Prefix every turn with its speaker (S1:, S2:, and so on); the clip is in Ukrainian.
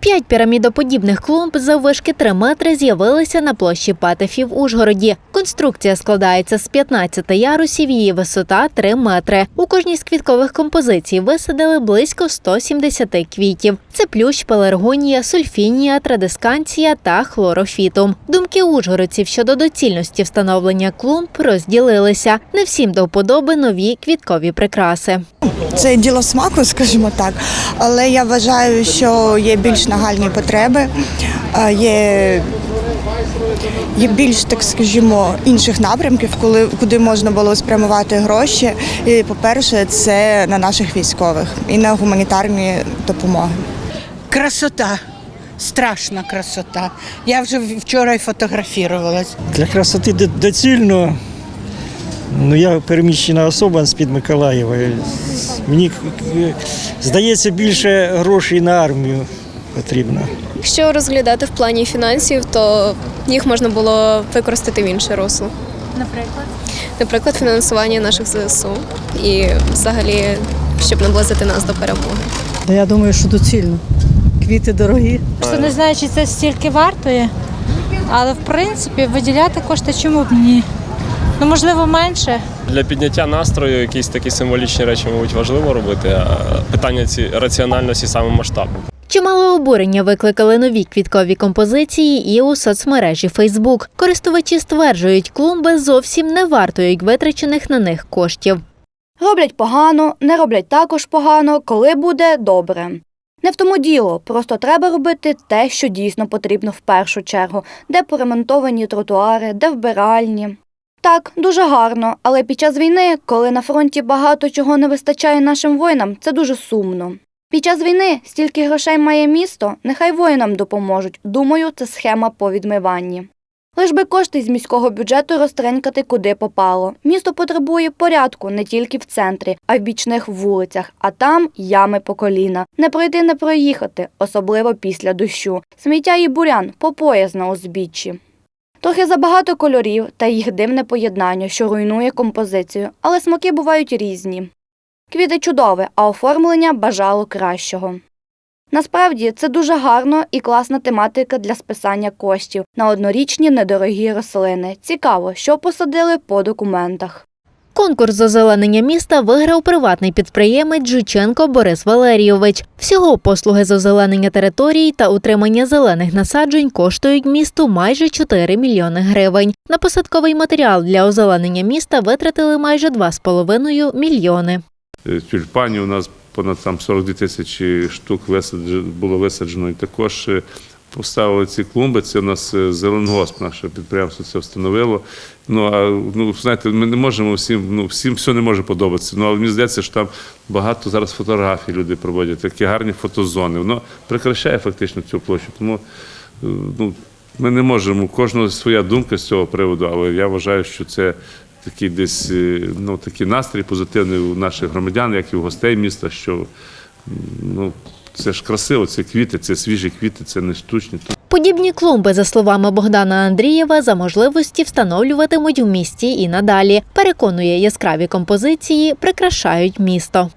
S1: П'ять пірамідоподібних клумб заввишки 3 метри з'явилися на площі Патефів в Ужгороді. Конструкція складається з 15 ярусів, її висота 3 метри. У кожній з квіткових композицій висадили близько 170 квітів. Це плющ, пеларгонія, сульфінія, традисканція та хлорофітум. Думки ужгородців щодо доцільності встановлення клумб розділилися. Не всім до вподоби нові квіткові прикраси.
S2: Це діло смаку, скажімо так. Але я вважаю, що є більш нагальні потреби, є, є більш, так скажімо, інших напрямків, коли, куди можна було спрямувати гроші. І, по-перше, це на наших військових і на гуманітарні допомоги.
S3: Красота. Страшна красота. Я вже вчора й фотографувалась.
S4: Для красоти доцільно. Ну, я переміщена особа з-під Миколаєва. Мені е, здається, більше грошей на армію потрібно.
S5: Якщо розглядати в плані фінансів, то їх можна було використати в інше русло. Наприклад? Наприклад, фінансування наших ЗСУ і взагалі, щоб наблизити нас до перемоги.
S6: Та Я думаю, що доцільно. Квіти дорогі.
S7: Просто не знаю, чи це стільки вартує, але в принципі виділяти кошти чому б ні. Ну, можливо, менше.
S8: Для підняття настрою якісь такі символічні речі, мабуть, важливо робити. А питання ці раціональності саме масштабу.
S1: Чимало обурення викликали нові квіткові композиції і у соцмережі Фейсбук. Користувачі стверджують, клумби зовсім не вартують витрачених на них коштів.
S9: Роблять погано, не роблять також погано, коли буде добре. Не в тому діло, просто треба робити те, що дійсно потрібно в першу чергу, де поремонтовані тротуари, де вбиральні. Так, дуже гарно, але під час війни, коли на фронті багато чого не вистачає нашим воїнам, це дуже сумно. Під час війни стільки грошей має місто, нехай воїнам допоможуть. Думаю, це схема по відмиванні. Лиш би кошти з міського бюджету розтренькати куди попало. Місто потребує порядку не тільки в центрі, а й в бічних вулицях, а там ями по коліна. Не пройти, не проїхати, особливо після дощу. Сміття і бурян по пояс на узбіччі. Трохи забагато кольорів та їх дивне поєднання, що руйнує композицію, але смаки бувають різні. Квіти чудове, а оформлення бажало кращого. Насправді це дуже гарно і класна тематика для списання коштів на однорічні недорогі рослини. Цікаво, що посадили по документах.
S1: Конкурс з озеленення міста виграв приватний підприємець Жученко Борис Валерійович. Всього послуги з озеленення територій та утримання зелених насаджень коштують місту майже 4 мільйони гривень. На посадковий матеріал для озеленення міста витратили майже 2,5 мільйони.
S10: Е, тюльпанів у нас понад там 42 тисячі штук було висаджено. І також е, поставили ці клумби. Це у нас е, Зеленгосп, наше підприємство це встановило. Ну а ну знаєте, ми не можемо всім, ну всім все не може подобатися. Ну але мені здається, що там багато зараз фотографій люди проводять, такі гарні фотозони. Воно прикрашає фактично цю площу. Тому ну, ми не можемо, кожного своя думка з цього приводу, але я вважаю, що це такий десь е, ну, такий настрій позитивний у наших громадян, як і у гостей міста, що ну, це ж красиво, це квіти, це свіжі квіти, це не штучні.
S1: Подібні клумби, за словами Богдана Андрієва, за можливості встановлюватимуть у місті і надалі. Переконує, яскраві композиції прикрашають місто.